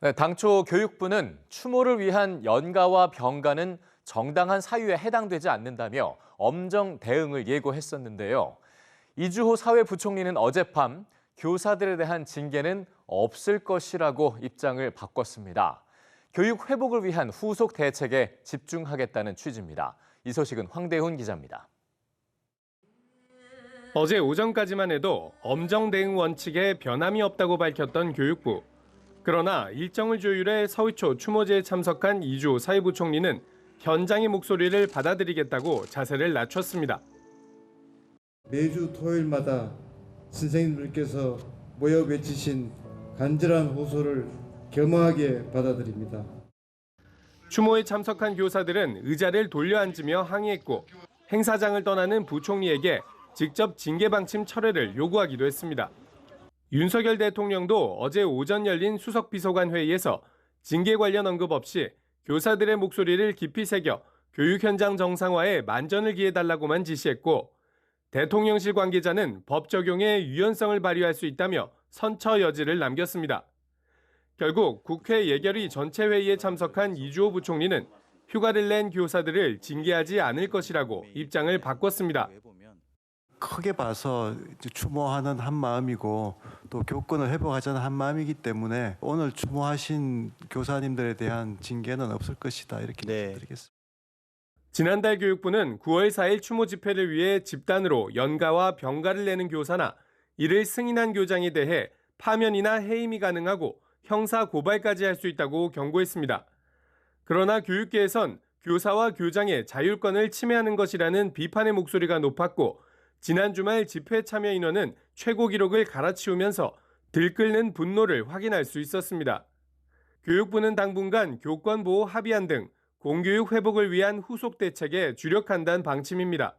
네, 당초 교육부는 추모를 위한 연가와 병가는 정당한 사유에 해당되지 않는다며 엄정 대응을 예고했었는데요. 이주호 사회부총리는 어젯밤 교사들에 대한 징계는 없을 것이라고 입장을 바꿨습니다. 교육 회복을 위한 후속 대책에 집중하겠다는 취지입니다. 이 소식은 황대훈 기자입니다. 어제 오전까지만 해도 엄정 대응 원칙에 변함이 없다고 밝혔던 교육부. 그러나 일정을 조율해 서울초 추모제에 참석한 이주호 사회부총리는 현장의 목소리를 받아들이겠다고 자세를 낮췄습니다. 매주 토요일마다 선생님들께서 모여 외치신 간절한 호소를 겸허하게 받아들입니다. 추모에 참석한 교사들은 의자를 돌려 앉으며 항의했고 행사장을 떠나는 부총리에게 직접 징계 방침 철회를 요구하기도 했습니다. 윤석열 대통령도 어제 오전 열린 수석 비서관 회의에서 징계 관련 언급 없이 교사들의 목소리를 깊이 새겨 교육 현장 정상화에 만전을 기해달라고만 지시했고 대통령실 관계자는 법 적용에 유연성을 발휘할 수 있다며 선처 여지를 남겼습니다. 결국 국회 예결위 전체 회의에 참석한 이주호 부총리는 휴가를 낸 교사들을 징계하지 않을 것이라고 입장을 바꿨습니다. 크게 봐서 추모하는 한 마음이고 또 교권을 회복하자는 한 마음이기 때문에 오늘 추모하신 교사님들에 대한 징계는 없을 것이다 이렇게 네. 말씀드리겠습니다. 지난달 교육부는 9월 4일 추모 집회를 위해 집단으로 연가와 병가를 내는 교사나 이를 승인한 교장에 대해 파면이나 해임이 가능하고 형사 고발까지 할 수 있다고 경고했습니다. 그러나 교육계에선 교사와 교장의 자율권을 침해하는 것이라는 비판의 목소리가 높았고 지난 주말 집회 참여 인원은 최고 기록을 갈아치우면서 들끓는 분노를 확인할 수 있었습니다. 교육부는 당분간 교권 보호 합의안 등 공교육 회복을 위한 후속 대책에 주력한다는 방침입니다.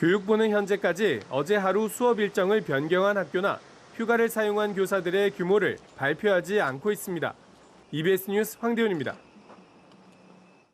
교육부는 현재까지 어제 하루 수업 일정을 변경한 학교나 휴가를 사용한 교사들의 규모를 발표하지 않고 있습니다. EBS 뉴스 황대훈입니다.